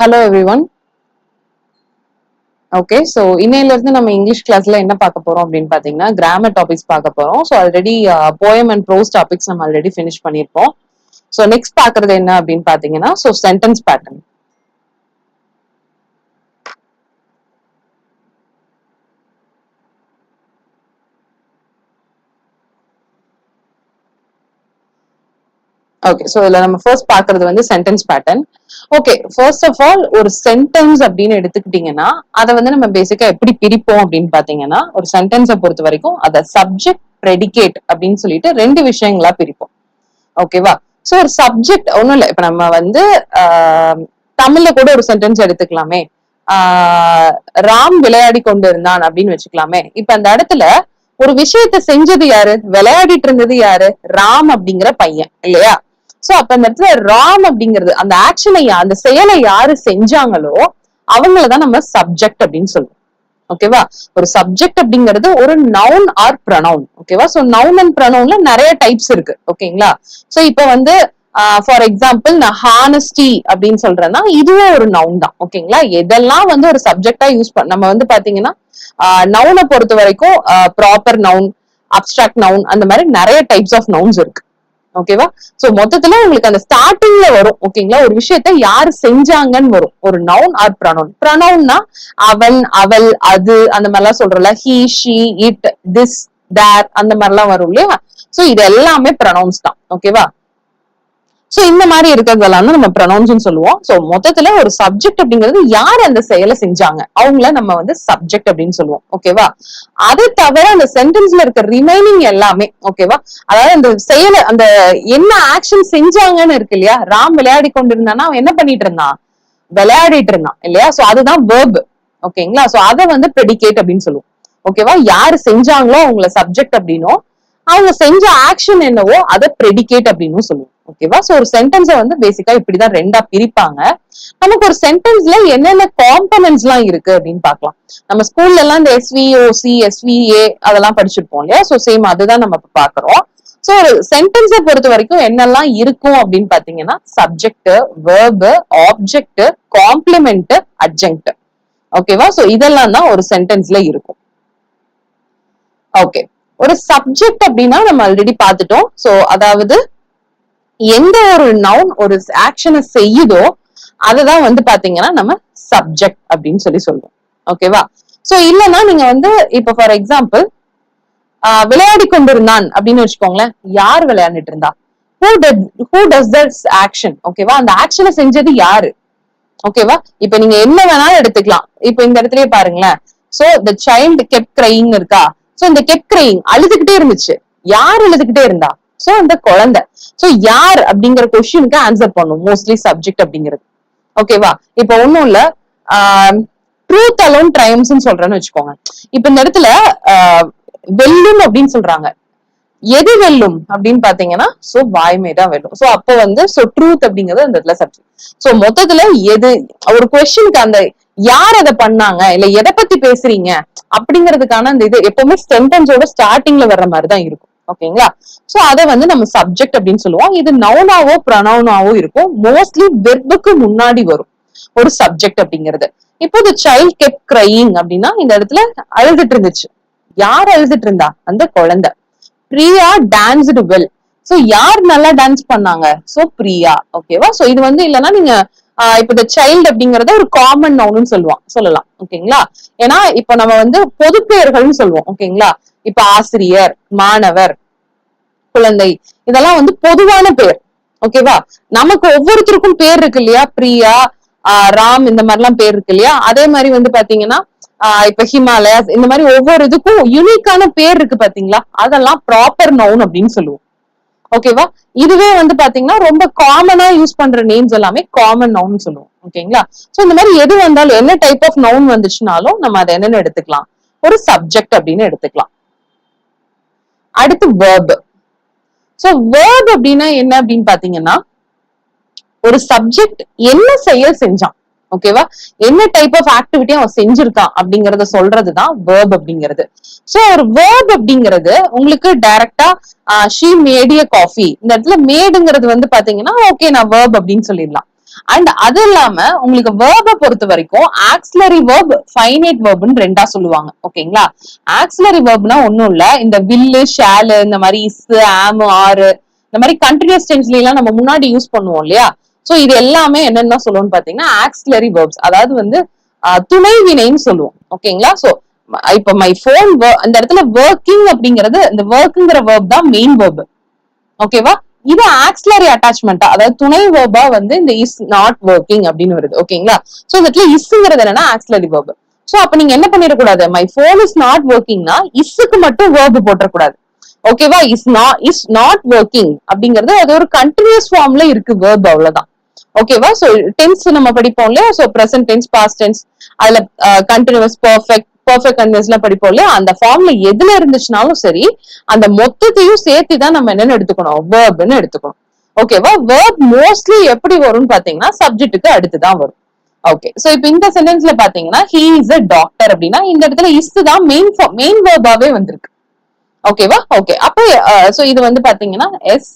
Hello everyone okay so இன்னையில இருந்து நம்ம இங்கிலீஷ் கிளாஸ்ல என்ன பார்க்க போறோம் அப்படின்னு பாத்தீங்கன்னா கிராமர் டாபிக்ஸ் பார்க்க போறோம். So already poem and prose topics நம்ம ஆல்ரெடி ஃபினிஷ் பண்ணியிருப்போம். ஸோ நெக்ஸ்ட் பாக்குறது என்ன அப்படின்னு பாத்தீங்கன்னா so sentence pattern okay so இதுல நம்ம ஃபர்ஸ்ட் பாக்குறது வந்து sentence pattern okay first of all ஒரு சென்டென்ஸ் அப்படின்னு எடுத்துக்கிட்டீங்கன்னா அதை வந்து நம்ம பேசிக்கா எப்படி பிரிப்போம் அப்படின்னு பாத்தீங்கன்னா ஒரு சென்டென்ஸை பொறுத்த வரைக்கும் அதை சப்ஜெக்ட் ப்ரெடிகேட் அப்படின்னு சொல்லிட்டு ரெண்டு விஷயங்களா பிரிப்போம். ஓகேவா ஸோ ஒரு சப்ஜெக்ட் ஒன்றும் இல்லை. இப்ப நம்ம வந்து ஆஹ், தமிழ்ல கூட ஒரு சென்டென்ஸ் எடுத்துக்கலாமே. ராம் விளையாடி கொண்டு இருந்தான் அப்படின்னு வச்சுக்கலாமே. இப்ப அந்த இடத்துல ஒரு விஷயத்த செஞ்சது யாரு? விளையாடிட்டு இருந்தது யாரு? ராம் அப்படிங்கிற பையன் இல்லையா? சோ அப்ப அந்த இடத்துல ராம் அப்படிங்கிறது அந்த ஆக்ஷனை அந்த செயலை யாரு செஞ்சாங்களோ அவங்களதான் நம்ம சப்ஜெக்ட் அப்படின்னு சொல்லுவோம். ஓகேவா ஒரு சப்ஜெக்ட் அப்படிங்கிறது ஒரு நவுன் ஆர் ப்ரனவுன் ஓகேவா சோ நவுன் அண்ட் ப்ரனவுன்ல நிறைய டைப்ஸ் இருக்கு. ஓகேங்களா சோ இப்போ வந்து ஃபார் எக்ஸாம்பிள் நான் ஹானஸ்டி அப்படின்னு சொல்றேன்னா இதுவே ஒரு நவுன் தான். ஓகேங்களா எதெல்லாம் வந்து ஒரு சப்ஜெக்டா யூஸ் பண்ண நம்ம வந்து பாத்தீங்கன்னா நவுனை பொறுத்த வரைக்கும் ப்ராப்பர் நவுன் அப்டிராக்ட் நவுன் அந்த மாதிரி நிறைய டைப்ஸ் ஆஃப் நவுன்ஸ் இருக்கு. ஓகேவா சோ மொத்தத்துல உங்களுக்கு அந்த ஸ்டார்டிங்ல வரும் ஓகேங்களா ஒரு விஷயத்த யாரு செஞ்சாங்கன்னு வரும். ஒரு நவுன் ஆர் ப்ரனவுன் ப்ரனவுன்னா அவன் அவள் அது அந்த மாதிரிலாம் சொல்றல he she it this there அந்த மாதிரிலாம் வரும் இல்லையா? சோ இது எல்லாமே ப்ரனவுன்ஸ் தான். ஓகேவா சோ இந்த மாதிரி இருக்கிறதெல்லாம் தான் நம்ம ப்ரொனவுன்ஸ் சொல்லுவோம். சோ மொத்தத்துல ஒரு சப்ஜெக்ட் அப்படிங்கிறது யார் அந்த செயலை செஞ்சாங்க? அவங்கள நம்ம வந்து சப்ஜெக்ட் அப்படின்னு சொல்லுவோம். ஓகேவா அது தவிர அந்த சென்டென்ஸ்ல இருக்க ரிமைனிங் எல்லாமே ஓகேவா அதாவது அந்த செயலை அந்த என்ன ஆக்ஷன் செஞ்சாங்கன்னு இருக்கு இல்லையா? ராம் விளையாடி கொண்டிருந்தானா? அவன் என்ன பண்ணிட்டு இருந்தான்? விளையாடிட்டு இருந்தான் இல்லையா? சோ அதுதான் வேர்ப் ஓகேங்களா சோ அதை வந்து ப்ரெடிகேட் அப்படின்னு சொல்லுவோம். ஓகேவா யாரு செஞ்சாங்களோ அவங்கள சப்ஜெக்ட் அப்படின்னும் அவங்க செஞ்ச ஆக்ஷன் என்னவோ அதை ப்ரெடிகேட் அப்படின்னு சொல்லுவோம். ஓகேவா சோ ஒரு சென்டென்ஸை வந்து பேசிக்கா இப்படிதான் ரெண்டா பிரிப்பாங்க. நமக்கு ஒரு சென்டென்ஸ்ல என்னென்ன காம்பனன்ட்ஸ் எல்லாம் இருக்கு அப்படின்னு பாக்கலாம் நம்ம ஸ்கூல்ல எல்லாம் இந்த எஸ்விஓசி எஸ்விஏ அதெல்லாம் படிச்சிருப்போம் இல்லையா? சோ சேம் அதுதான் நம்ம இப்ப பாக்குறோம் சோ ஒரு சென்டென்ஸை பொறுத்த வரைக்கும் என்னெல்லாம் இருக்கும் அப்படின்னு பாத்தீங்கன்னா subject verb object complement adjunct ஓகேவா சோ இதெல்லாம் தான் ஒரு சென்டென்ஸ்ல இருக்கும். ஓகே ஒரு சப்ஜெக்ட் அப்படின்னா நம்ம ஆல்ரெடி பார்த்துட்டோம். சோ அதாவது எந்த ஒரு நவுன் ஒரு ஆக்ஷனை செய்யுதோ அதுதான் வந்து பாத்தீங்கன்னா நம்ம சப்ஜெக்ட் அப்படின்னு சொல்லி சொல்லுவோம் ஓகேவா சோ இல்லைன்னா நீங்க வந்து இப்ப ஃபார் எக்ஸாம்பிள் விளையாடி கொண்டிருந்தான் அப்படின்னு வச்சுக்கோங்களேன். யார் விளையாண்டுட்டு இருந்தா? Who does who does that's action ஓகேவா அந்த ஆக்ஷனை செஞ்சது யாரு? ஓகேவா இப்ப நீங்க என்ன வேணாலும் எடுத்துக்கலாம். இப்ப இந்த இடத்துலயே பாருங்களேன். So the child keep crying இருக்கா? சோ இந்த கெப் கிரைங் அழுதுகிட்டே இருந்துச்சு. யார் அழுதுகிட்டே இருந்தா? சோ அந்த குழந்தை. சோ யார் அப்படிங்கிற கொஸ்டினுக்கு ஆன்சர் பண்ணும். மோஸ்ட்லி சப்ஜெக்ட் அப்படிங்கிறது. ஓகேவா இப்ப ஒண்ணும் இல்ல. ட்ரூத் அலோன் ட்ரைம்ஸ் சொல்றேன்னு வச்சுக்கோங்க. இப்ப இந்த இடத்துல ஆஹ், வெல்லும் அப்படின்னு சொல்றாங்க. எது வெல்லும் அப்படின்னு பாத்தீங்கன்னா சோ வாய்மை தான் வெல்லும். சோ அப்போ வந்து சோ ட்ரூத் அப்படிங்கிறது அந்த இடத்துல சப்ஜெக்ட் சோ மொத்தத்துல எது ஒரு கொஸ்டினுக்கு அந்த யார் அதை பண்ணாங்க? இல்ல எதை பத்தி பேசுறீங்க? அப்படிங்கிறதுக்கான அந்த இது எப்பவுமே சென்டென்ஸோட ஸ்டார்டிங்ல வர்ற மாதிரி தான் இருக்கும். ஓகேங்களா? சோ அதை வந்து நம்ம சப்ஜெக்ட் அப்படின்னு சொல்லுவோம். இது நவுனாவோ ப்ரனவுனாவோ இருக்கும். மோஸ்ட்லி வெர்புக்கு முன்னாடி வரும் ஒரு சப்ஜெக்ட் அப்படிங்கிறது. இப்போ இந்த சைல்ட் கெப் கிரையிங் அப்படின்னா இந்த இடத்துல அழுதுட்டு இருந்துச்சு. யார் அழுதுட்டு இருந்தா? அந்த குழந்தை. பிரியா டான்ஸ்டு வெல் சோ யார் நல்லா டான்ஸ் பண்ணாங்க? சோ பிரியா. ஓகேவா? சோ இது வந்து இல்லைன்னா நீங்க இப்ப இந்த சைல்டு அப்படிங்கறத ஒரு காமன் நவுன்னு சொல்லுவான். சொல்லலாம். ஓகேங்களா? ஏன்னா இப்ப நம்ம வந்து பொது பெயர்கள்னு சொல்லுவோம். ஓகேங்களா? இப்ப ஆசிரியர் மாணவர் குழந்தை. இதெல்லாம் வந்து பொதுவான பேர். ஓகேவா நமக்கு ஒவ்வொருத்தருக்கும் பேர் இருக்கு இல்லையா? பிரியா ராம் இந்த மாதிரிலாம் பேர் இருக்கு இல்லையா? அதே மாதிரி வந்து பாத்தீங்கன்னா இப்ப ஹிமாலயாஸ் இந்த மாதிரி ஒவ்வொரு இதுக்கும் யூனிக்கான பேர் இருக்கு பாத்தீங்களா? அதெல்லாம் ப்ராப்பர் நவுன் அப்படின்னு சொல்லுவோம். ஓகேவா இதுவே வந்து பாத்தீங்கன்னா ரொம்ப காமனா யூஸ் பண்ற நேம்ஸ் எல்லாமே காமன் நவுன் சொல்லுவோம். ஓகேங்களா சோ இந்த மாதிரி எது வந்தாலும் என்ன டைப் ஆஃப் நவுன் வந்துச்சுனாலும் நம்ம அதை என்னன்னு எடுத்துக்கலாம். ஒரு சப்ஜெக்ட் அப்படின்னு எடுத்துக்கலாம். அடுத்து வேர்பு சோ வேர்ப் அப்படின்னா என்ன அப்படின்னு பாத்தீங்கன்னா ஒரு சப்ஜெக்ட் என்ன செயல் செஞ்சான் ஓகேவா என்ன டைப் ஆஃப் ஆக்டிவிட்டி அவன் செஞ்சிருக்கான் அப்படிங்கறத சொல்றதுதான் வேர்ப் அப்படிங்கிறது. சோ ஒரு வேர்ப் அப்படிங்கிறது உங்களுக்கு டைரக்டா ஷீ மேடிய காஃபி இந்த இடத்துல மேடுங்கிறது வந்து பாத்தீங்கன்னா ஓகே நான் வேர்ப் அப்படின்னு சொல்லிடலாம். அண்ட் அது இல்லாம உங்களுக்கு வேர்பை பொறுத்த வரைக்கும் ஆக்சிலரி வேர்ப் ஃபைனைட் வேர்ப்னு ரெண்டா சொல்லுவாங்க. ஓகேங்களா? ஆக்சிலரி வேர்ப்னா ஒண்ணும் இல்ல. இந்த வில்லு ஷேலு இந்த மாதிரி இஸ் ஆமு ஆறு இந்த மாதிரி கண்டினியூஸ் டென்ஸ்ல எல்லாம் நம்ம முன்னாடி யூஸ் பண்ணுவோம் இல்லையா? சோ இது எல்லாமே என்னென்ன சொல்லுவோம்னு பாத்தீங்கன்னா ஆக்சிலரி வேர்ப்ஸ் அதாவது வந்து துணை வினைன்னு சொல்லுவோம். ஓகேங்களா? சோ இப்ப மை போன் அந்த இடத்துல ஒர்க்கிங் அப்படிங்கிறது இந்த ஒர்க்குங்கிற வேர்ப் தான் மெயின் வேர்ப் ஓகேவா? இது ஆக்சிலரி அட்டாச்மெண்டா அதாவது துணை வேர்பா வந்து இந்த இஸ் நாட் ஒர்க்கிங் அப்படின்னு வருது. ஓகேங்களா சோ இந்த இடத்துல இஸ்ங்கிறது என்னன்னா ஆக்சிலரி வேர்ப் சோ அப்ப நீங்க என்ன பண்ணிடக்கூடாது? மை போன் இஸ் நாட் ஒர்க்கிங்னா இஸ்ஸுக்கு மட்டும் வேர்ப் போட்டக்கூடாது ஓகேவா is not is not working அப்படிங்கிறது அது ஒரு கண்டினியூஸ் ஃபார்ம்ல இருக்கு வேர்ப் அவ்வளவுதான். ஓகேவா சோ டென்ஸ் நம்ம படிப்போம் இல்லையா? So present tense past tense அதுல uh, continuous perfect perfect continuous எல்லாம் படிப்போம் இல்லையா? அந்த ஃபார்ம்ல எதுல இருந்துச்சுனாலும் சரி அந்த மொத்தத்தையும் சேர்த்து தான் நம்ம என்னன்னு எடுத்துக்கணும்? வேர்ப்னு எடுத்துக்கணும். ஓகேவா வேர்ப் மோஸ்ட்லி எப்படி வரும்னு பாத்தீங்கன்னா சப்ஜெக்ட்டுக்கு அடுத்து தான் வரும். ஓகே சோ இப்போ இந்த சென்டென்ஸ்ல பாத்தீங்கன்னா ஹீ இஸ் அ டாக்டர் அப்படின்னா இந்த இடத்துல இஸ்து தான் மெயின் மெயின் வேர்பாவே வந்திருக்கு. ஓகேவா ஓகே அப்போ சோ இது வந்து பாத்தீங்கன்னா எஸ்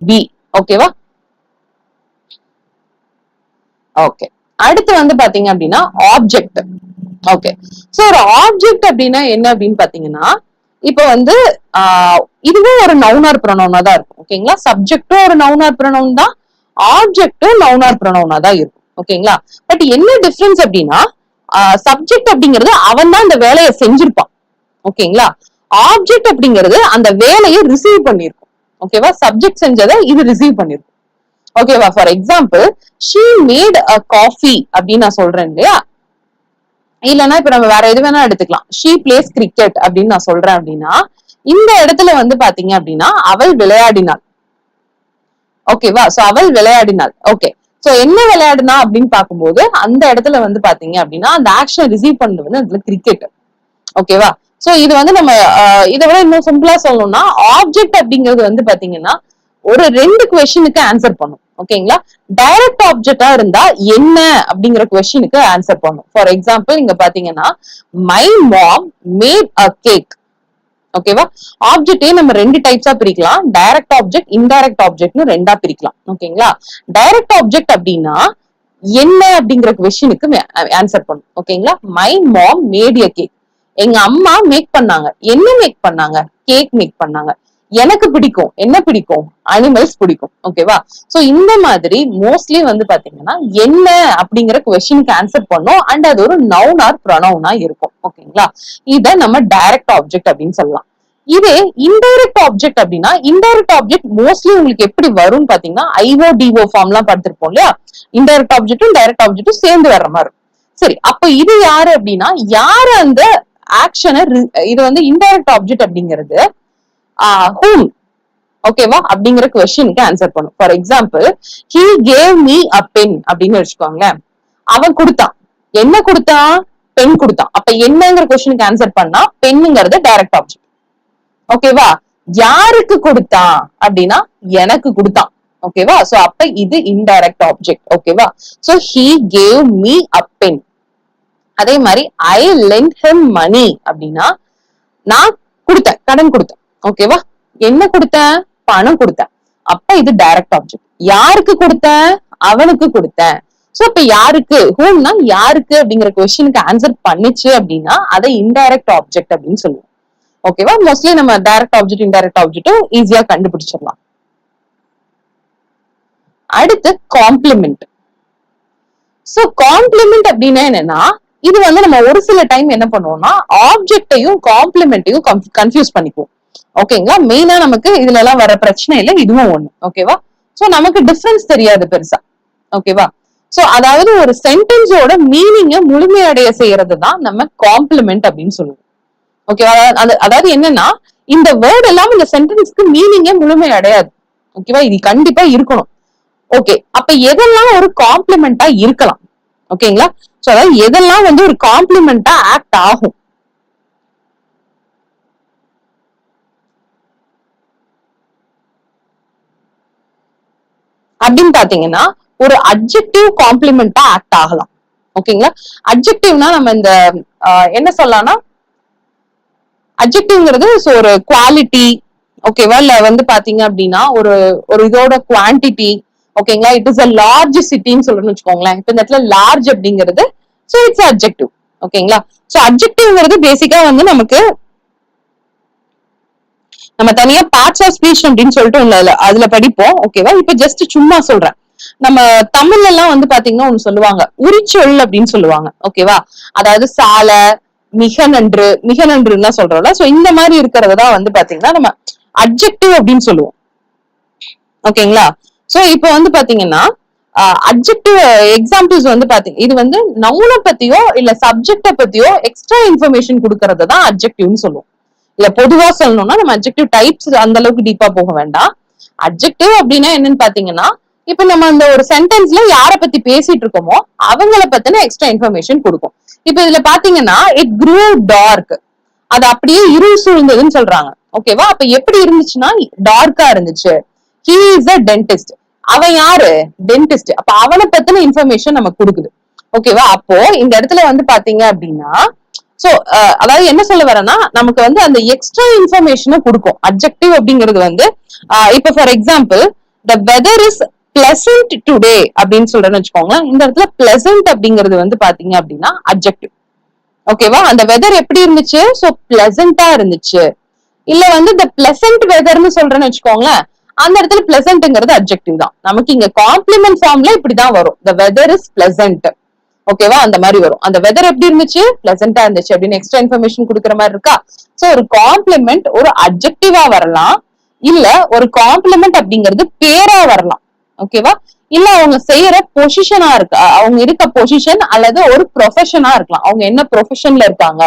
பி ஓகேவா ஓகே அடுத்து வந்து பாத்தீங்க அப்படின்னா ஆப்ஜெக்ட் ஓகே சோ ஒரு ஆப்ஜெக்ட் அப்படின்னா என்ன அப்படின்னு பாத்தீங்கன்னா இப்போ வந்து இதுவும் ஒரு நவுனார் ப்ரொனவுனா தான் இருக்கும். ஓகேங்களா சப்ஜெக்டும் ஒரு நவுனார் ப்ரொனவுன் தான் ஆப்ஜெக்டும் நவுனார் ப்ரொனவுனா தான் இருக்கும். ஓகேங்களா பட் என்ன டிஃபரன்ஸ் அப்படின்னா சப்ஜெக்ட் அப்படிங்கிறது அவன் தான் இந்த வேலையை செஞ்சிருப்பான். ஓகேங்களா ஆப்ஜெக்ட் அப்படிங்கிறது அந்த வேலையை ரிசீவ் பண்ணிருக்கும். ஓகேவா சப்ஜெக்ட் செஞ்சதை இது ரிசீவ் பண்ணிருக்கும். ஓகேவா for example she made a coffee அப்படின்னு நான் சொல்றேன் இல்லையா? இல்லைன்னா இப்ப நம்ம வேற எது வேணா எடுத்துக்கலாம். ஷீ பிளேஸ் கிரிக்கெட் அப்படின்னு நான் சொல்றேன் அப்படின்னா இந்த இடத்துல வந்து பாத்தீங்க அப்படின்னா அவள் விளையாடினாள். ஓகேவா சோ அவள் விளையாடினாள். ஓகே சோ என்ன விளையாடினா அப்படின்னு பார்க்கும்போது அந்த இடத்துல வந்து பாத்தீங்க அப்படின்னா அந்த ஆக்ஷன் ரிசீவ் பண்ணது வந்து அதுல கிரிக்கெட் ஓகேவா சோ இது வந்து நம்ம இதை விட இன்னும் சிம்பிளா சொல்லணும்னா ஆப்ஜெக்ட் அப்படிங்கிறது வந்து பாத்தீங்கன்னா ஒரு ரெண்டு கொஸ்டினுக்கு ஆன்சர் பண்ணும். ஓகேங்களா டைரக்ட் ஆப்ஜெக்டா இருந்தா என்ன அப்படிங்கிற கொஸ்டினுக்கு ஆன்சர் பண்ணும். ஃபார் எக்ஸாம்பிள் இங்க பாத்தீங்கன்னா my mom made a cake ஓகேவா ஆப்ஜெக்டே நம்ம ரெண்டு டைப்ஸா பிரிக்கலாம். டைரக்ட் ஆப்ஜெக்ட் இன்டைரக்ட் ஆப்ஜெக்ட்னு ரெண்டா பிரிக்கலாம். ஓகேங்களா டைரக்ட் ஆப்ஜெக்ட் அப்படின்னா என்ன அப்படிங்கிற கொஸ்டினுக்கு ஆன்சர் பண்ணும். ஓகேங்களா my mom made a cake எங்க அம்மா மேக் பண்ணாங்க. என்ன மேக் பண்ணாங்க? கேக் மேக் பண்ணாங்க. எனக்கு பிடிக்கும். என்ன பிடிக்கும்? அனிமல்ஸ் பிடிக்கும். ஓகேவா சோ இந்த மாதிரி மோஸ்ட்லி வந்து பாத்தீங்கன்னா என்ன அப்படிங்கிற கொஸ்டினுக்கு ஆன்சர் பண்ணும். அண்ட் அது ஒரு நவுன் ஆர் ப்ரொனவுனா இருக்கும். ஓகேங்களா இத நம்ம டைரக்ட் ஆப்ஜெக்ட் அப்படின்னு சொல்லலாம். இதே இன்டைரக்ட் ஆப்ஜெக்ட் அப்படின்னா இன்டைரக்ட் ஆப்ஜெக்ட் மோஸ்ட்லி உங்களுக்கு எப்படி வரும்னு பாத்தீங்கன்னா ஐஓ டிஓ ஃபார்ம் எல்லாம் பார்த்திருப்போம் இல்லையா? இன்டைரக்ட் ஆப்ஜெக்டும் டைரக்ட் ஆப்ஜெக்டும் சேர்ந்து வர்ற மாதிரி சரி அப்ப இது யாரு அப்படின்னா யாரு அந்த ஆக்ஷனை இது வந்து இன்டைரக்ட் ஆப்ஜெக்ட் அப்படிங்கிறது ஹூம் ஓகேவா அப்படிங்கிற கொஸ்டினுக்கு ஆன்சர் பண்ணும். For example he gave me a pen அப்படின்னு வச்சுக்கோங்களேன். அவன் கொடுத்தான். என்ன கொடுத்தான்? பெண் கொடுத்தான். அப்ப என்னங்கிற கொஸ்டினுக்கு ஆன்சர் பண்ணா பெண்ணுங்கிறது டைரக்ட் ஆப்ஜெக்ட் ஓகேவா யாருக்கு கொடுத்தான்? அப்படின்னா எனக்கு கொடுத்தான். ஓகேவா சோ அப்ப இது இன்டைரக்ட் ஆப்ஜெக்ட் ஓகேவா so he gave me a pen அதே மாதிரி ஐ லென்ட் ஹிம் மணி அப்படின்னா நான் கொடுத்தேன். கடன் கொடுத்தேன். ஓகேவா என்ன கொடுத்த? பணம் கொடுத்தேன் அப்ப இது டைரக்ட் ஆப்ஜெக்ட் யாருக்கு கொடுத்த? அவனுக்கு கொடுத்த. சோ இப்ப யாருக்கு? ஹூம்னா யாருக்கு அப்படிங்கிற கொஸ்டினுக்கு ஆன்சர் பண்ணிச்சு அப்படின்னா அதை இன்டைரக்ட் ஆப்ஜெக்ட் அப்படின்னு சொல்லுவோம். ஓகேவா மோஸ்ட்லி நம்ம டைரக்ட் ஆப்ஜெக்ட் இன்டைரக்ட் ஆப்ஜெக்டும் ஈஸியா கண்டுபிடிச்சிடலாம். அடுத்து காம்ப்ளிமெண்ட் சோ காம்ப்ளிமெண்ட் அப்படின்னா என்னன்னா இது வந்து நம்ம ஒரு சில டைம் என்ன பண்ணுவோம்னா ஆப்ஜெக்டையும் காம்ப்ளிமெண்ட்டையும் கன்ஃபியூஸ் பண்ணிக்குவோம். ஓகேங்களா மெயினா நமக்கு இதுல எல்லாம் வர பிரச்சனை இல்லை இதுவும் ஒண்ணு. ஓகேவா சோ நமக்கு டிஃபரன்ஸ் தெரியாது பெருசா. ஓகேவா சோ அதாவது ஒரு சென்டென்ஸோட மீனிங்க முழுமையடைய செய்யறது தான் நம்ம காம்ப்ளிமெண்ட் அப்படின்னு சொல்லுவோம். ஓகேவா அது அதாவது என்னன்னா இந்த வேர்ட் எல்லாம் இந்த சென்டென்ஸ்க்கு மீனிங்க முழுமை அடையாது ஓகேவா இது கண்டிப்பா இருக்கணும். ஓகே அப்ப எதெல்லாம் ஒரு காம்ப்ளிமெண்டா இருக்கலாம்? ஓகேங்களா சோ அதாவது எதெல்லாம் வந்து ஒரு காம்ப்ளிமெண்டா ஆக்ட் ஆகும்? அப்படின்னு பாத்தீங்கன்னா ஒரு அப்ஜெக்டிவ் காம்ப்ளிமெண்டா ஆக்ட் ஆகலாம். ஓகேங்களா அப்ஜெக்டிவ்னா நம்ம இந்த என்ன சொல்லலாம்னா அப்ஜெக்டிவ்ங்கிறது ஒரு குவாலிட்டி ஓகேவா இல்ல வந்து பாத்தீங்க அப்படின்னா ஒரு ஒரு இதோட குவான்டிட்டி ஓகேங்களா இட் இஸ் அ லார்ஜ் சிட்டின்னு சொல்லணும்னு வச்சுக்கோங்களேன். இப்ப இந்த இடத்துல லார்ஜ் அப்படிங்கிறது ஸோ இட்ஸ் அப்ஜெக்டிவ் ஓகேங்களா ஸோ அப்ஜெக்டிவ்ங்கிறது பேசிக்கா வந்து நமக்கு நம்ம தனியா பார்ட்ஸ் ஆஃப் ஸ்பீச் அப்படின்னு சொல்லிட்டு ஒண்ணு அதுல படிப்போம் ஓகேவா இப்ப ஜஸ்ட் சும்மா சொல்றேன். நம்ம தமிழ்ல எல்லாம் வந்து பாத்தீங்கன்னா ஒண்ணு சொல்லுவாங்க உரிச்சொல் அப்படின்னு சொல்லுவாங்க ஓகேவா அதாவது சாலை மிக நன்று மிக நன்றுன்னா தான் சொல்றோம்ல. சோ இந்த மாதிரி இருக்கிறதா வந்து பாத்தீங்கன்னா நம்ம அப்ஜெக்டிவ் அப்படின்னு சொல்லுவோம். ஓகேங்களா சோ இப்ப வந்து பாத்தீங்கன்னா அப்ஜெக்டிவ் எக்ஸாம்பிள்ஸ் வந்து பாத்தீங்க இது வந்து நவுனை பத்தியோ இல்ல சப்ஜெக்ட பத்தியோ எக்ஸ்ட்ரா இன்ஃபர்மேஷன் கொடுக்கறது தான் அப்ஜெக்டிவ்னு சொல்லுவோம். இல்ல பொதுவா சொல்லணும்னா நம்ம அப்ஜெக்டிவ் டைப்ஸ் அந்த அளவுக்கு டீப்பா போக வேண்டாம். அப்ஜெக்டிவ் அப்படின்னா என்னன்னு பாத்தீங்கன்னா இப்ப நம்ம அந்த ஒரு சென்டென்ஸ்ல யார பத்தி பேசிட்டு இருக்கோமோ அவங்கள பத்தின எக்ஸ்ட்ரா இன்ஃபர்மேஷன் கொடுக்கும். இப்ப இதுல பாத்தீங்கன்னா இட் க்ரூ டார்க் அது அப்படியே இருள் சூழ்ந்ததுன்னு சொல்றாங்க. ஓகேவா அப்ப எப்படி இருந்துச்சுன்னா டார்க்கா இருந்துச்சு. ஹீ இஸ் அ டென்டிஸ்ட் அவன் யாரு? டென்டிஸ்ட் அப்ப அவனை பத்தின இன்ஃபர்மேஷன் நமக்கு கொடுக்குது. ஓகேவா அப்போ இந்த இடத்துல வந்து பாத்தீங்க அப்படின்னா சோ uh, அதாவது என்ன சொல்ல வரேன்னா நமக்கு வந்து அந்த எக்ஸ்ட்ரா இன்ஃபர்மேஷனை கொடுக்கும். அப்ஜெக்டிவ் அப்படிங்கிறது வந்து இப்ப for example the weather is pleasant today அப்படின்னு சொல்றேன்னு வச்சுக்கோங்க இந்த இடத்துல பிளசன்ட் அப்படிங்கிறது வந்து பாத்தீங்க அப்படின்னா அப்ஜெக்டிவ் ஓகேவா அந்த வெதர் எப்படி இருந்துச்சு? சோ பிளசண்டா இருந்துச்சு. இல்ல வந்து இந்த பிளசன்ட் வெதர்னு சொல்றேன்னு வச்சுக்கோங்களேன் அந்த இடத்துல பிளசன்ட்ங்கிறது அப்ஜெக்டிவ் தான். நமக்கு இங்க காம்ப்ளிமெண்ட் ஃபார்ம்ல இப்படிதான் வரும். த வெதர் இஸ் பிளசன்ட் ஓகேவா? அந்த மாதிரி வரும். அந்த வெதர் எப்படி இருந்துச்சு? பிளசண்டா இருந்துச்சு அப்படின்னு எக்ஸ்ட்ரா இன்ஃபர்மேஷன் கொடுக்குற மாதிரி இருக்கா? சோ ஒரு காம்ப்ளிமெண்ட் ஒரு அப்ஜெக்டிவா வரலாம். இல்ல ஒரு காம்ப்ளிமெண்ட் அப்படிங்கிறது பேரா வரலாம். ஓகேவா? இல்ல அவங்க செய்யற பொசிஷனா இருக்கு அவங்க இருக்க பொசிஷன் அல்லது ஒரு ப்ரொஃபஷனா இருக்கலாம். அவங்க என்ன ப்ரொஃபஷன்ல இருக்காங்க?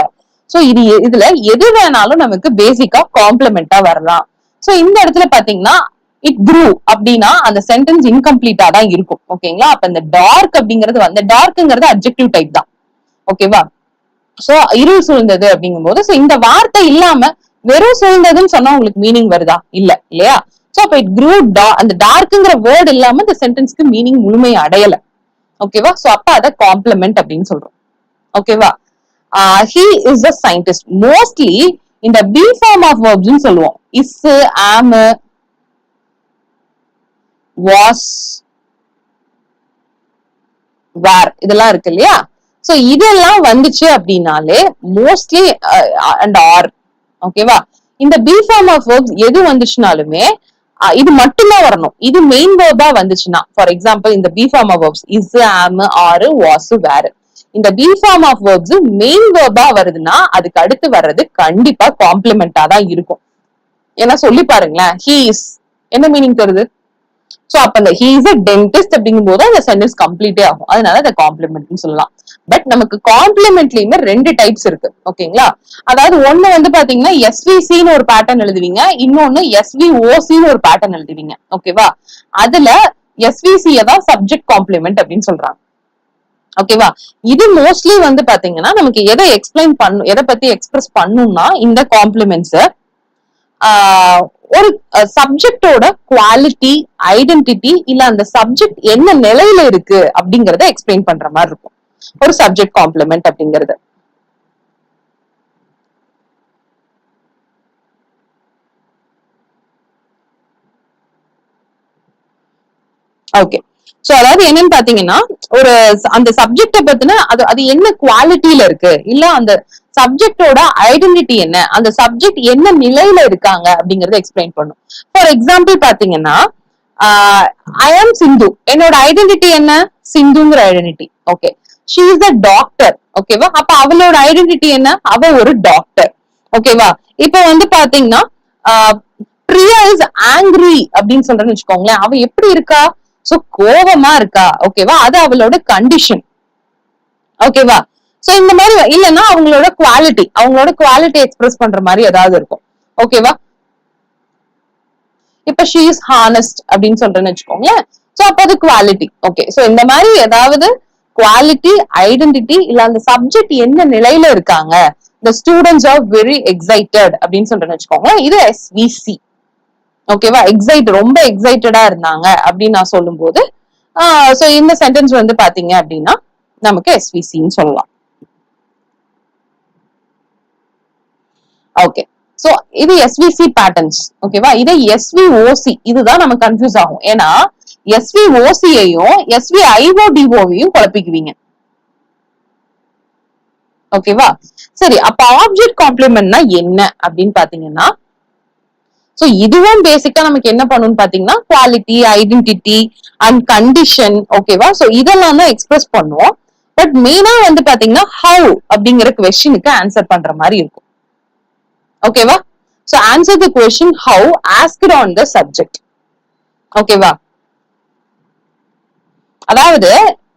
சோ இது இதுல எது வேணாலும் நமக்கு பேசிக்கா காம்ப்ளிமெண்டா வரலாம். சோ இந்த இடத்துல பாத்தீங்கன்னா இட் க்ரூ அப்படின்னா அந்த சென்டென்ஸ் இன்கம்ப்ளீட்டா தான் இருக்கும். ஓகேங்களா அப்ப இந்த டார்க் அப்படிங்கிறது வந்து டார்க்ங்கிறது அப்ஜெக்டிவ் டைப் தான். ஓகேவா சோ இருள் சூழ்ந்தது அப்படிங்கும்போது சோ இந்த வார்த்தை இல்லாம வெறும் சூழ்ந்ததுன்னு சொன்னா உங்களுக்கு மீனிங் வருதா? இல்ல இல்லையா? சோ அப்ப இட் க்ரூ அந்த டார்க்ங்கிற வேர்ட் இல்லாம இந்த சென்டென்ஸ்க்கு மீனிங் முழுமையை அடையல. ஓகேவா சோ அப்ப அதை காம்ப்ளிமெண்ட் அப்படின்னு சொல்றோம். ஓகேவா he is a scientist mostly இந்த பி ஃபார்ம் ஆஃப் வேர்ப்ஸ்னு சொல்லுவோம். இஸ் ஆமு வாஸ் வேர் இதெல்லாம் இருக்கு இல்லையா? சோ இதெல்லாம் வந்துச்சு அப்படின்னாலே மோஸ்ட்லி அண்ட் ஆர் ஓகேவா இந்த பி ஃபார்ம் ஆஃப் வேர்ப்ஸ் எது வந்துச்சுனாலுமே uh, இது மட்டும்தான் வரணும். இது மெயின் வேர்பா வந்துச்சுன்னா ஃபார் எக்ஸாம்பிள் இந்த be form of verbs is am are was were இந்த be form of verbs main வேர்பா வருதுன்னா அதுக்கு அடுத்து வர்றது கண்டிப்பா காம்ப்ளிமெண்டா தான் இருக்கும். ஏன்னா சொல்லி பாருங்களேன் ஹீ இஸ் என்ன மீனிங் தருது? சோ அப்ப அந்த ஹீ இஸ் அ டென்டிஸ்ட் அப்படிங்கும் போது அந்த சென்டென்ஸ் கம்ப்ளீட்டே ஆகும். அதனால அதை காம்ப்ளிமெண்ட்னு சொல்லலாம். பட் நமக்கு காம்ப்ளிமெண்ட்லயுமே ரெண்டு டைப்ஸ் இருக்கு. ஓகேங்களா அதாவது ஒண்ணு வந்து பாத்தீங்கன்னா எஸ்விசின்னு ஒரு பேட்டர்ன் எழுதுவீங்க. இன்னொன்னு எஸ்விஓசின்னு ஒரு பேட்டர்ன் எழுதுவீங்க. ஓகேவா அதுல எஸ்விசிய தான் சப்ஜெக்ட் காம்ப்ளிமெண்ட் அப்படின்னு சொல்றாங்க. ஓகேவா இது மோஸ்ட்லி வந்து பாத்தீங்கன்னா நமக்கு எதை எக்ஸ்பிளைன் பண்ணும் எதை பத்தி எக்ஸ்பிரஸ் பண்ணும்னா இந்த காம்ப்ளிமெண்ட்ஸ் ஒரு சப்ஜெக்டோட குவாலிட்டி ஐடென்டிட்டி இல்ல அந்த சப்ஜெக்ட் என்ன நிலையில இருக்கு அப்படிங்கறத எக்ஸ்பிளைன் பண்ற மாதிரி இருக்கும். ஒரு சப்ஜெக்ட் காம்ப்ளிமெண்ட் அப்படிங்கிறது. ஓகே சோ அதாவது என்னன்னு பாத்தீங்கன்னா ஒரு அந்த சப்ஜெக்ட பத்தின அது அது என்ன குவாலிட்டியில இருக்கு? இல்ல அந்த சப்ஜெக்டோட ஐடென்டிட்டி என்ன? அந்த சப்ஜெக்ட் என்ன நிலையில இருக்காங்க அப்படிங்கறத எக்ஸ்பிளைன் பண்ணும். ஃபார் எக்ஸாம்பிள் பாத்தீங்கன்னா ஐ ஆம் சிந்து என்னோட ஐடென்டிட்டி என்ன? சிந்துங்கிற identity okay she is a doctor ஓகேவா அப்ப அவளோட ஐடென்டிட்டி என்ன? அவ ஒரு டாக்டர் ஓகேவா இப்ப வந்து பாத்தீங்கன்னா பிரியா இஸ் ஆங்கிரி அப்படின்னு சொல்றேன்னு வச்சுக்கோங்களேன். அவ எப்படி இருக்கா? சோ கோவமா இருக்கா. ஓகேவா அது அவளோட கண்டிஷன் ஓகேவா சோ இந்த மாதிரி இல்லைன்னா அவங்களோட குவாலிட்டி அவங்களோட குவாலிட்டி எக்ஸ்பிரஸ் பண்ற மாதிரி ஏதாவது இருக்கும். ஓகேவா இப்ப ஷீ இஸ் ஹானஸ்ட் அப்படின்னு சொல்றேன்னு வச்சுக்கோங்களேன் சோ அப்ப அது குவாலிட்டி ஓகே சோ இந்த மாதிரி ஏதாவது குவாலிட்டி ஐடென்டிட்டி இல்ல அந்த சப்ஜெக்ட் என்ன நிலையில இருக்காங்க? இந்த ஸ்டூடெண்ட்ஸ் ஆர் வெரி எக்ஸைட்டட் அப்படின்னு சொல்றேன்னு வச்சுக்கோங்களேன் இது எஸ்விசி ஓகேவா எக்ஸைட் ரொம்ப எக்ஸைட்டடா இருந்தாங்க அப்படின்னு நான் சொல்லும்போது ஸோ இந்த சென்டென்ஸ் வந்து பாத்தீங்க அப்படின்னா நமக்கு எஸ்விசின்னு சொல்லலாம். ஓகே சோ இது எஸ்விசி பேட்டர்ன்ஸ் ஓகேவா இதே எஸ்விஓசி இதுதான் நம்ம கன்ஃபியூஸ் ஆகும். ஏன்னா எஸ்வி ஓசியையும் எஸ்வி ஐஓ டிஓவையும் குழப்பிக்குவீங்க. ஓகேவா சரி அப்ப ஆப்ஜெக்ட் காம்ப்ளிமெண்ட்னா என்ன அப்படின்னு பாத்தீங்கன்னா சோ இதுவும் பேசிக்கா நமக்கு என்ன பண்ணும்னு பாத்தீங்கன்னா குவாலிட்டி ஐடென்டிட்டி அண்ட் கண்டிஷன் ஓகேவா சோ இதெல்லாம் தான் எக்ஸ்பிரஸ் பண்ணுவோம். பட் மெயினா வந்து பாத்தீங்கன்னா ஹவு அப்படிங்கிற கொஸ்டினுக்கு ஆன்சர் பண்ற மாதிரி இருக்கும். ஓகேவா so answer the question how asked on the subject ஓகேவா அதாவது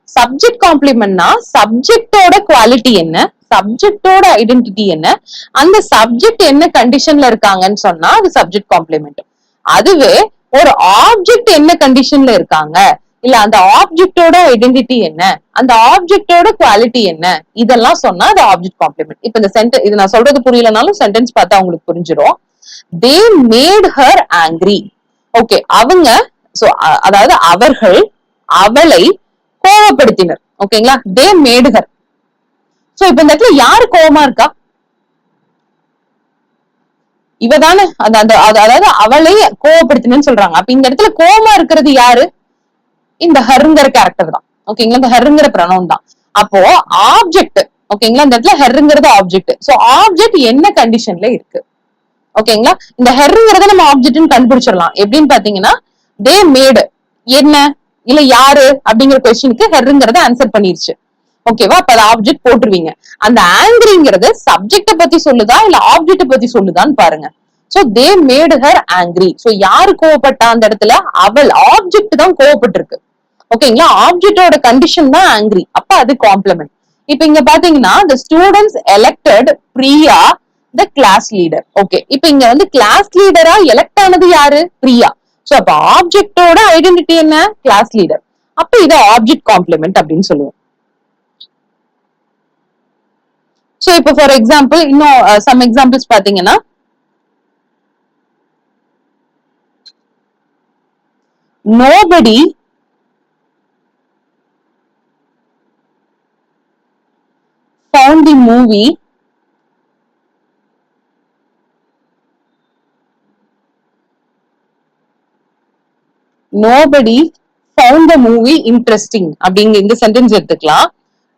சப்ஜெக்ட் காம்ப்ளிமெண்ட்னா சப்ஜெக்டோட குவாலிட்டி என்ன சப்ஜெக்டோட ஐடென்டிட்டி என்ன அந்த சப்ஜெக்ட் என்ன கண்டிஷன்ல இருக்காங்கன்னு சொன்னா அது சப்ஜெக்ட் காம்ப்ளிமெண்ட் அதுவே ஒரு ஆப்ஜெக்ட் என்ன கண்டிஷன்ல இருக்காங்க இல்ல அந்த ஆப்ஜெக்டோட ஐடென்டிட்டி என்ன? அந்த ஆப்ஜெக்டோட குவாலிட்டி என்ன? இதெல்லாம் சொன்னா அது ஆப்ஜெக்ட் காம்ப்ளிமெண்ட் இப்ப இந்த சென்டென்ஸ் இது நான் சொல்றது புரியலனாலும் சென்டென்ஸ் பார்த்தா உங்களுக்கு புரிஞ்சிடும் they made her angry okay அவங்க சோ அதாவது அவர்கள் அவளை கோவப்படுத்தினர். ஓகேங்களா தே மேட் ஹர் சோ இப்ப இந்த இடத்துல யாரு கோவமா இருக்கா? இவதானே அந்த அந்த அதாவது அவளை கோவப்படுத்தினு சொல்றாங்க. அப்ப இந்த இடத்துல கோவமா இருக்கிறது யாரு? இந்த ஹருங்கிற கேரக்டர் தான். ஓகேங்களா இந்த ஹருங்கிற பிரணவம் தான். அப்போ ஆப்ஜெக்ட் ஓகேங்களா இந்த இடத்துல ஹெருங்கிறது ஆப்ஜெக்ட் சோ ஆப்ஜெக்ட் என்ன கண்டிஷன்ல இருக்கு? ஓகேங்களா இந்த ஹெருங்கிறத நம்ம ஆப்ஜெக்ட்னு கண்டுபிடிச்சிடலாம். எப்படின்னு பாத்தீங்கன்னா தே மேடு என்ன? இல்ல யாரு? அப்படிங்கிற கொஸ்டினுக்கு ஹெருங்கிறத ஆன்சர் பண்ணிருச்சு. ஓகேவா அப்ப அது ஆப்ஜெக்ட் போட்டுருவீங்க. அந்த ஆங்கிரிங்கிறது சப்ஜெக்ட பத்தி சொல்லுதா? இல்ல ஆப்ஜெக்ட பத்தி சொல்லுதான்னு பாருங்க. So they made her angry so யாரு கோவப்பட்டா அந்த இடத்துல? அவள் ஆப்ஜெக்ட் தான் கோவப்பட்டிருக்கு. ஓகேங்களா ஆப்ஜெக்டோட கண்டிஷன் தான் ஆங்கிரி அப்ப அது காம்ப்ளிமெண்ட் இப்ப இங்க பாத்தீங்கன்னா the students elected Priya the class leader okay இப்ப இங்க வந்து கிளாஸ் லீடரா எலெக்ட் ஆனது யாரு? பிரியா. சோ அப்ப ஆப்ஜெக்டோட ஐடென்டிட்டி என்ன? கிளாஸ் லீடர் அப்ப இது ஆப்ஜெக்ட் காம்ப்ளிமெண்ட் அப்படின்னு சொல்லுவோம். சோ இப்போ ஃபார் எக்ஸாம்பிள் இன்னும் uh, சம் எக்ஸாம்பிள்ஸ் பாத்தீங்கன்னா nobody found the movie. Nobody found the movie interesting அப்படிங்க இந்த சென்டென்ஸ் எடுத்துக்கலாம்.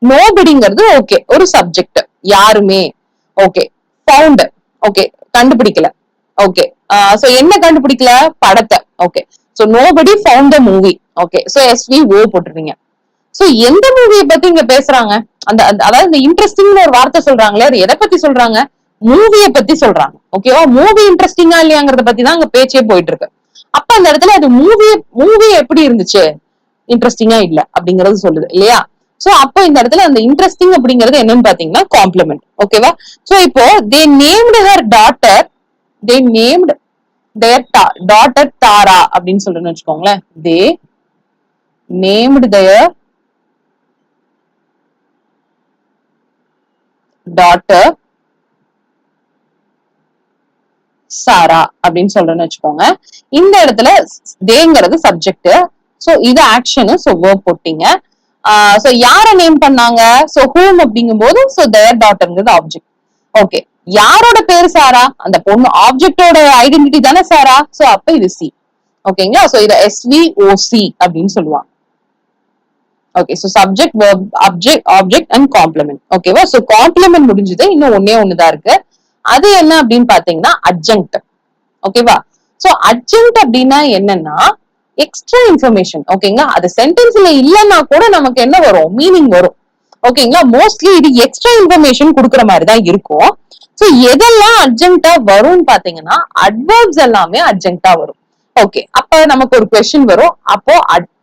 நோபடிங்கிறது ஓகே ஒரு சப்ஜெக்ட் யாருமே ஓகே ஃபவுண்ட் ஓகே கண்டுபிடிக்கல. ஓகே சோ என்ன கண்டுபிடிக்கல? படத்தை okay so nobody found the movie okay so SV O போட்டுருவீங்க so எந்த மூவியை பத்தி இங்க பேசுறாங்க? அந்த அந்த- அதாவது இந்த இன்ட்ரெஸ்டிங்னு ஒரு வார்த்தை சொல்றாங்களே அது எதை பத்தி சொல்றாங்க? மூவிய பத்தி சொல்றாங்க. ஓகேவா மூவி இன்ட்ரெஸ்டிங்கா இல்லையாங்கிறத பத்தி தான் அங்க பேச்சே போயிட்டு இருக்கு அப்ப அந்த இடத்துல அது மூவி மூவி எப்படி இருந்துச்சு? இன்ட்ரெஸ்டிங்கா இல்ல அப்படிங்கறது சொல்லுது இல்லையா? சோ அப்போ இந்த இடத்துல அந்த இன்ட்ரெஸ்டிங் அப்படிங்கிறது என்னன்னு பாத்தீங்கன்னா காம்ப்ளிமெண்ட் ஓகேவா சோ இப்போ they named her daughter they named their daughter Tara அப்படின்னு சொல்றேன்னு வச்சுக்கோங்களேன். They named their daughter Sarah அப்படின்னு சொல்றேன்னு வச்சுக்கோங்க. இந்த இடத்துல தேங்கிறது சப்ஜெக்ட் சோ இது ஆக்ஷனு சோ வேர்ப் போட்டீங்க. சோ யார நேம் பண்ணாங்க? சோ ஹூம் அப்படிங்கும்போது சோ தேர் டாட்டர்ங்கிறது ஆப்ஜெக்ட் ஓகே யாரோட பேரு சாரா? அந்த பொண்ணு ஆப்ஜெக்டோட ஐடென்டிட்டி தானே சாரா? சோ அப்ப இது சி ஓகேங்களா சோ இத எஸ்விஓசி அப்படின்னு சொல்லுவாங்க. Okay so subject verb object object and complement ஓகேவா சோ காம்ப்ளிமெண்ட் முடிஞ்சது. இன்னும் ஒன்னே ஒண்ணுதான் இருக்கு. அது என்ன அப்படின்னு பாத்தீங்கன்னா அட்ஜங்க்ட் ஓகேவா சோ அட்ஜங்க்ட் அப்படின்னா என்னன்னா எக்ஸ்ட்ரா இன்ஃபர்மேஷன் ஓகேங்களா அது சென்டென்ஸ்ல இல்லைன்னா கூட நமக்கு என்ன வரும்? மீனிங் வரும். ஓகேங்களா மோஸ்ட்லி இது எக்ஸ்ட்ரா இன்ஃபர்மேஷன் கொடுக்குற மாதிரி தான் இருக்கும். சோ எதெல்லாம் அர்ஜென்ட்டா வரும்னு பாத்தீங்கன்னா அட்வர்ப்ஸ் எல்லாமே அர்ஜென்ட்டா வரும். ஓகே அப்ப நமக்கு ஒரு கொஸ்டின் வரும். அப்போ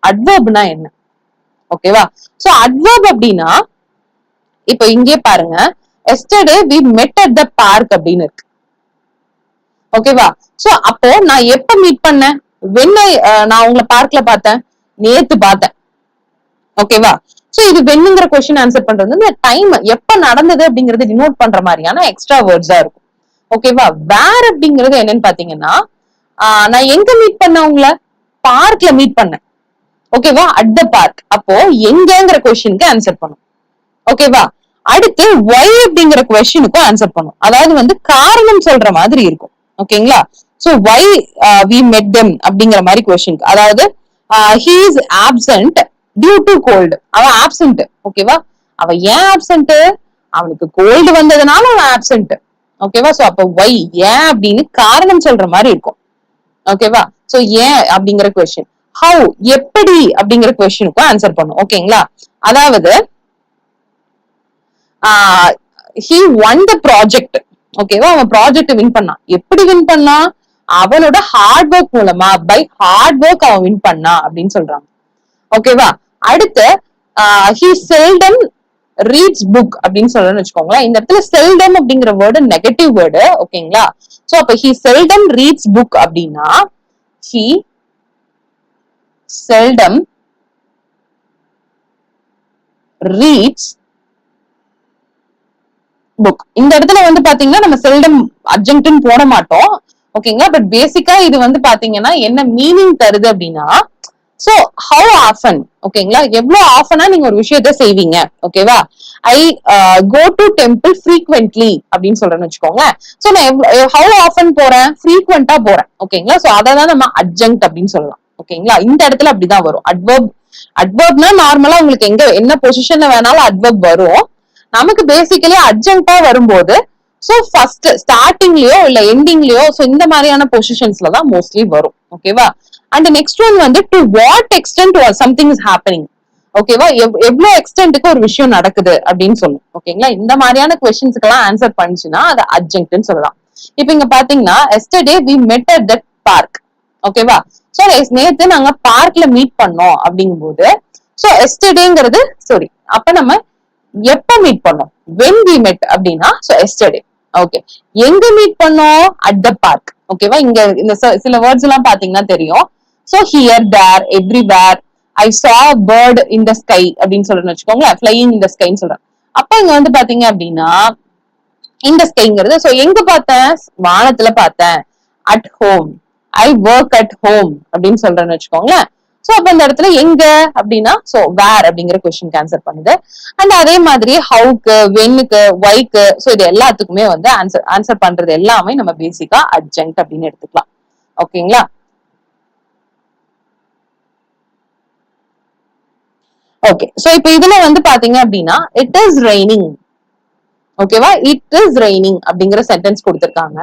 அட்வர்ப்னா என்ன? ஓகேவா சோ அட்வர்ப் அப்படின்னா இப்போ இங்கே பாருங்க. Yesterday we met at the park அப்படின்னு இருக்கு. ஓகேவா சோ அப்போ நான் எப்ப மீட் பண்ணேன்? வெண்ண நான் உங்களை பார்க்ல பார்த்தேன். நேத்து பார்த்தேன். ஓகேவா சோ இது வெண்ணுங்கிற கொஸ்டின் ஆன்சர் பண்றது வந்து டைம் எப்ப நடந்தது அப்படிங்கறது டினோட் பண்ற மாதிரியான எக்ஸ்ட்ரா வேர்ட்ஸா இருக்கும். ஓகேவா வேர் அப்படிங்கறது என்னன்னு பாத்தீங்கன்னா ஆஹ் நான் எங்க மீட் பண்ண உங்களை? பார்க்ல மீட் பண்ணேன். ஓகேவா அட் த பார்க் அப்போ எங்கங்கிற கொஸ்டினுக்கு ஆன்சர் பண்ணும். ஓகேவா அடுத்து ஒய் அப்படிங்கிற கொஸ்டினுக்கும் ஆன்சர் பண்ணும். அதாவது வந்து காரணம் சொல்ற மாதிரி இருக்கும். ஓகேங்களா so why we met them அப்படிங்கிற மாதிரி கொஸ்டினுக்கு அதாவது he is absent due to cold அவன் ஆப்சென்ட் ஓகேவா அவ ஏன் ஆப்சென்ட் அவனுக்கு கோல்டு வந்ததுனால அவன் ஆப்சென்ட் ஓகேவா சோ அப்ப ஒய் ஏன் அப்படின்னு காரணம் சொல்ற மாதிரி இருக்கும். ஓகேவா சோ ஏன் அப்படிங்கிற கொஸ்டின் ஹவு எப்படி? அப்படிங்கிற கொஸ்டினுக்கும் ஆன்சர் பண்ணும். ஓகேங்களா அதாவது ஹி ஒன் த ப்ராஜெக்ட் ஓகேவா அவன் ப்ராஜெக்ட் வின் பண்ணான். எப்படி வின் பண்ணான்? அவனோட ஹார்ட் ஒர்க் மூலமா பை ஹார்ட் ஒர்க் அவன் வின் பண்ணா அப்படின்னு சொல்றாங்க. ஓகேவா அடுத்து ஹி செல்டம் ரீட்ஸ் புக் அப்படின்னு சொல்லணும்னு வச்சுக்கோங்களேன். இந்த இடத்துல செல்டம் அப்படிங்கிற வேர்டு நெகட்டிவ் வேர்டு ஓகேங்களா சோ அப்ப ஹி செல்டம் ரீட்ஸ் புக் அப்படின்னா ஹி செல்டம் ரீட்ஸ் புக் இந்த இடத்துல வந்து பாத்தீங்கன்னா நம்ம செல்டம் அர்ஜென்ட்னு போட மாட்டோம். ஓகேங்களா பட் பேசிக்கா இது வந்து பாத்தீங்கன்னா என்ன மீனிங் தருது அப்படின்னா சோ ஹவு ஆஃபன் ஓகேங்களா எவ்வளவு ஆஃபனா நீங்க ஒரு விஷயத்த செய்வீங்க? ஓகேவா I go to temple frequently அப்படின்னு சொல்றேன்னு வச்சுக்கோங்க சோ நான் ஹவு ஆஃபன் போறேன்? ஃப்ரீக்வெண்டா போறேன். ஓகேங்களா சோ அதை தான் நம்ம அட்ஜங்க் அப்படின்னு சொல்லலாம். ஓகேங்களா? இந்த இடத்துல அப்படிதான் வரும். அட்வர்ப் அட்வர்ப்னா நார்மலா உங்களுக்கு எங்க என்ன பொசிஷன்ல வேணாலும் அட்வர்ப் வரும். நமக்கு பேசிக்கலி அர்ஜென்ட்டா வரும்போது சோ ஃபர்ஸ்ட் ஸ்டார்டிங்லயோ இல்ல எண்டிங்லயோ சோ இந்த மாதிரியான பொசிஷன்ஸ்ல தான் மோஸ்ட்லி வரும். ஓகேவா அண்ட் நெக்ஸ்ட் ஒன் வந்து to what extent something is happening ஓகேவா எவ்வளவு எக்ஸ்டென்ட்டுக்கு ஒரு விஷயம் நடக்குது அப்படின்னு சொல்லும் ஓகேங்களா? இந்த மாதிரியான கொஸ்டின்ஸ்க்கு எல்லாம் ஆன்சர் பண்ணுச்சுன்னா அது அர்ஜென்ட்னு சொல்லலாம். இப்ப இங்க பாத்தீங்கன்னா yesterday we met at that park ஓகேவா சோ நேத்து நாங்க பார்க்ல மீட் பண்ணோம் அப்படிங்கும்போது சோ எஸ்டர்டேங்கிறது சாரி அப்ப நம்ம எப்ப மீட் பண்ணோம்? வென் வி மெட் அப்படின்னா சோ எஸ்டர்டே ஓகே எங்க மீட் பண்ணோம்? அட் த பார்க் ஓகேவா இங்க இந்த சில வேர்ட்ஸ் எல்லாம் பாத்தீங்கன்னா தெரியும். So here there everywhere I saw bird in the sky அப்படின்னு சொல்லணும்னு வச்சுக்கோங்களேன். ஃபிளையிங் இன் த ஸ்கைன்னு சொல்றேன். அப்ப இங்க வந்து பாத்தீங்க அப்படின்னா இந்த ஸ்கைங்கிறது சோ எங்க பார்த்தேன்? வானத்துல பார்த்தேன். At home I work at home அப்படின்னு சொல்றேன்னு வச்சுக்கோங்களேன். சோ அப்ப இந்த இடத்துல எங்க அப்படின்னா சோ வேர் அப்படிங்கிற கொஸ்டின் ஆன்சர் பண்ணுது. அண்ட் அதே மாதிரி ஹவுக்கு வென்னுக்கு ஒய்க்கு சோ இது எல்லாத்துக்குமே வந்து ஆன்சர் ஆன்சர் பண்றது எல்லாமே நம்ம பேசிக்கா அட்ஜங்க் அப்படின்னு எடுத்துக்கலாம். ஓகேங்களா? ஓகே சோ இப்போ இதுல வந்து பாத்தீங்க அப்படின்னா இட் இஸ் ரெய்னிங் ஓகேவா இட் இஸ் ரெய்னிங் அப்படிங்கிற சென்டென்ஸ் கொடுத்திருக்காங்க.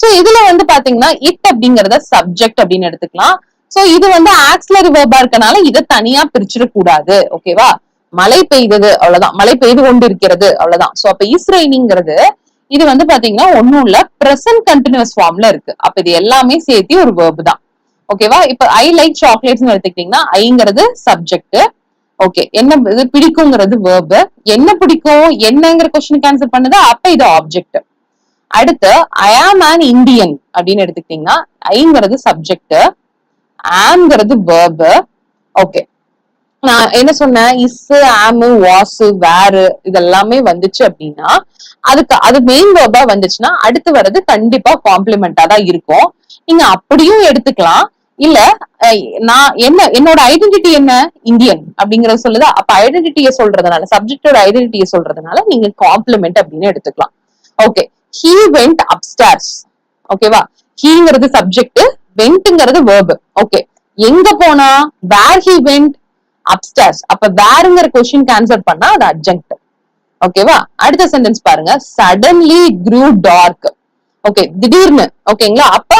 சோ இதுல வந்து பாத்தீங்கன்னா இட் அப்படிங்கறத சப்ஜெக்ட் அப்படின்னு எடுத்துக்கலாம். சோ இது வந்து ஆக்சிலரி வேர்பா இருக்கனால இதை தனியா பிரிச்சிட கூடாது ஓகேவா மழை பெய்தது அவ்வளவுதான். மழை பெய்து கொண்டு இருக்கிறது அவ்வளவுதான். சோ அப்ப இஸ் ரெய்னிங்கிறது இது வந்து பாத்தீங்கன்னா ஒண்ணும் இல்ல பிரசன்ட் கண்டினியூஸ் ஃபார்ம்ல இருக்கு. அப்ப இது எல்லாமே சேர்த்து ஒரு வேர்பு தான். ஓகேவா இப்ப ஐ லைக் சாக்லேட்ஸ் எடுத்துக்கிட்டீங்கன்னா ஐங்கிறது சப்ஜெக்ட் ஓகே என்ன இது பிடிக்குங்கிறது வேர்பு என்ன பிடிக்கும்? என்னங்கிற கொஸ்டினுக்கு ஆன்சர் பண்ணுது. அப்ப இது ஆப்ஜெக்ட் அடுத்து ஐ ஆம் அன் இந்தியன் அப்படின்னு எடுத்துக்கிட்டீங்கன்னா ஐங்கிறது சப்ஜெக்ட் ஆம்ங்கிறது வேர்பு ஓகே நான் என்ன சொன்னேன்? இஸ் ஆமு வாசு வேறு இதெல்லாமே வந்துச்சு அப்படின்னா அதுக்கு அது மெயின் வேர்பா வந்துச்சுன்னா அடுத்து வர்றது கண்டிப்பா காம்ப்ளிமெண்டா தான் இருக்கும். நீங்க அப்படியும் எடுத்துக்கலாம். இல்ல நான் என்ன என்னோட ஐடென்டிட்டி என்ன? இந்தியன் அப்படிங்கறத சொல்லுதா. அப்ப ஐடென்டிட்டியை சொல்றதுனால சப்ஜெக்டோட ஐடென்டிட்டியை சொல்றதுனால நீங்க காம்ப்ளிமெண்ட் அப்படின்னு எடுத்துக்கலாம். ஓகே ஹீ வெண்ட் அப்டார்ஸ் ஓகேவா ஹீங்கிறது சப்ஜெக்ட் வெண்ட்ங்கிறது வேர்பு ஓகே எங்க போனா? வேர் ஹி வெண்ட் அப்ஸ்டார்ஸ் அப்ப வேருங்கிற கொஸ்டின் ஆன்சர் பண்ணா அது அட்ஜெக்ட் ஓகேவா அடுத்த சென்டென்ஸ் பாருங்க. சடன்லி க்ரூ டார்க் ஓகே திடீர்னு. ஓகேங்களா அப்ப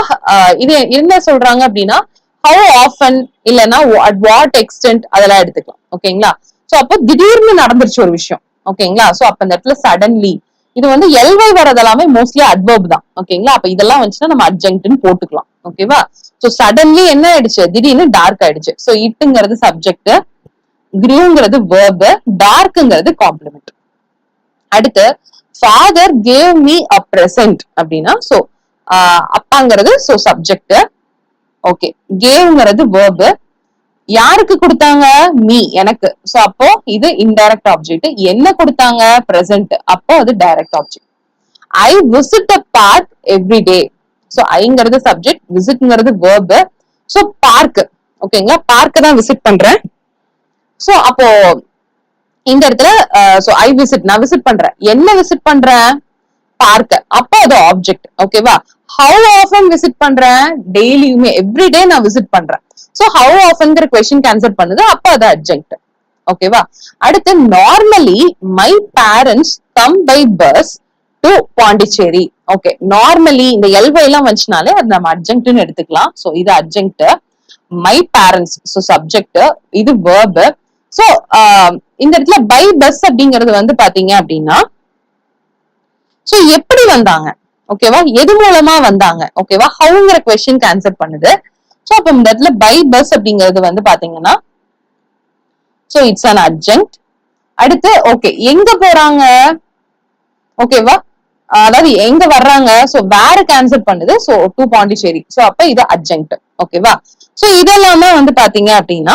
இது என்ன சொல்றாங்க அப்படின்னா ஹவு ஆஃபன் இல்லைன்னா அட் வாட் எக்ஸ்டென்ட் அதெல்லாம் எடுத்துக்கலாம். ஓகேங்களா சோ அப்போ திடீர்னு நடந்துருச்சு ஒரு விஷயம். ஓகேங்களா சோ அப்ப இந்த இடத்துல சடன்லி இது வந்து எல்வை வரது எல்லாமே மோஸ்ட்லி அட்வர்ப் தான். ஓகேங்களா அப்ப இதெல்லாம் வந்துச்சுன்னா நம்ம அர்ஜென்ட்னு போட்டுக்கலாம். ஓகேவா சோ சடன்லி என்ன ஆயிடுச்சு? திடீர்னு டார்க் ஆயிடுச்சு. சோ இட்டுங்கிறது சப்ஜெக்ட் க்ரூங்கிறது வேர்பு டார்க்குங்கிறது காம்ப்ளிமெண்ட் அடுத்து father gave me a present அப்படின்னா சோ அப்பாங்கிறது சோ சப்ஜெக்ட் ஓகே கேவ்ங்கிறது வேர்பு யாருக்கு கொடுத்தாங்க? மீ எனக்கு. சோ அப்போ இது இன்டைரக்ட் ஆப்ஜெக்ட் என்ன கொடுத்தாங்க? பிரசன்ட் அப்போ அது direct object I visit a park every day so ஐங்கிறது subject விசிட்ங்கிறது வேர்பு சோ பார்க் ஓகேங்களா பார்க்க தான் விசிட் பண்றேன். சோ அப்போ இந்த இடத்துல சோ ஐ விசிட் நான் விசிட் பண்றேன். என்ன விசிட் பண்றேன்? பார்க்க அப்போ அது ஆப்ஜெக்ட் ஓகேவா ஹவு ஆஃபன் விசிட் பண்றேன்? டெய்லியுமே எவ்ரி டே நான் விசிட் பண்றேன். சோ ஹவு ஆஃபன்ங்கிற கொஸ்டின் கேன்சர் பண்ணுது? அப்ப அது அட்ஜெக்ட் ஓகேவா அடுத்து normally my parents come by bus to Pondicherry okay normally இந்த எல்வை எல்லாம் வந்துச்சுனாலே அது நம்ம அர்ஜென்ட்னு எடுத்துக்கலாம். சோ இது adjunct my parents so subject இது வேர்பு ஸோ இந்த இடத்துல பை பஸ் அப்படிங்கிறது வந்து பாத்தீங்க அப்படின்னா ஸோ எப்படி வந்தாங்க? ஓகேவா எது மூலமா வந்தாங்க? ஓகேவா ஹவுங்கிற கொஸ்டின் ஆன்சர் பண்ணுது. ஸோ அப்போ இந்த இடத்துல பை பஸ் அப்படிங்கிறது வந்து பாத்தீங்கன்னா ஸோ இட்ஸ் அன் அர்ஜென்ட் அடுத்து ஓகே எங்க போறாங்க? ஓகேவா அதாவது எங்க வர்றாங்க? சோ வேற கேன்சல் பண்ணுது. சோ டூ பாண்டிச்சேரி சோ அப்ப இது அர்ஜென்ட் ஓகேவா சோ இதெல்லாமே வந்து பாத்தீங்க அப்படின்னா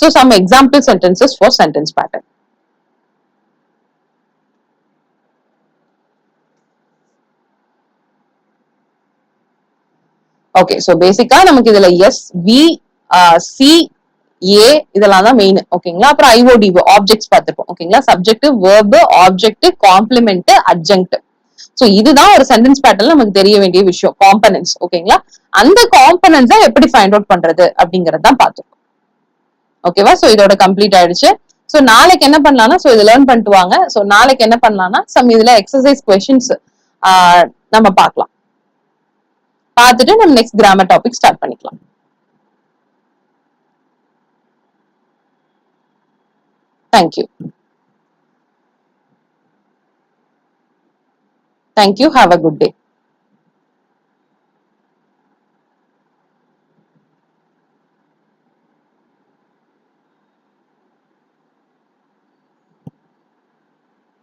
so some example sentences for sentence pattern okay so பேசிக்கா நமக்கு இதுல எஸ் வி சி ஏ இதெல்லாம் தான் மெயின் ஓகேங்களா அப்புறம் ஐஓடிஓ ஆப்ஜெக்ட்ஸ் பார்த்துருப்போம். ஓகேங்களா subject verb object complement adjunct so இதுதான் ஒரு சென்டென்ஸ் பேட்டர்ல நமக்கு தெரிய வேண்டிய விஷயம். காம்பனன்ஸ் ஓகேங்களா அந்த காம்பனன்ஸை எப்படி ஃபைண்ட் அவுட் பண்றது அப்படிங்கறது தான் ஓகேவா ஸோ இதோட கம்ப்ளீட் ஆயிடுச்சு. ஸோ நாளைக்கு என்ன பண்ணலாம்னா ஸோ இதை லேர்ன் பண்ணிட்டு வாங்க. ஸோ நாளைக்கு என்ன பண்ணலாம்னா சம் இதுல எக்ஸசைஸ் கொஸ்டின்ஸ் நம்ம பார்க்கலாம். பார்த்துட்டு நம்ம நெக்ஸ்ட் கிராமர் டாபிக் ஸ்டார்ட் பண்ணிக்கலாம். Thank you thank you have a good day.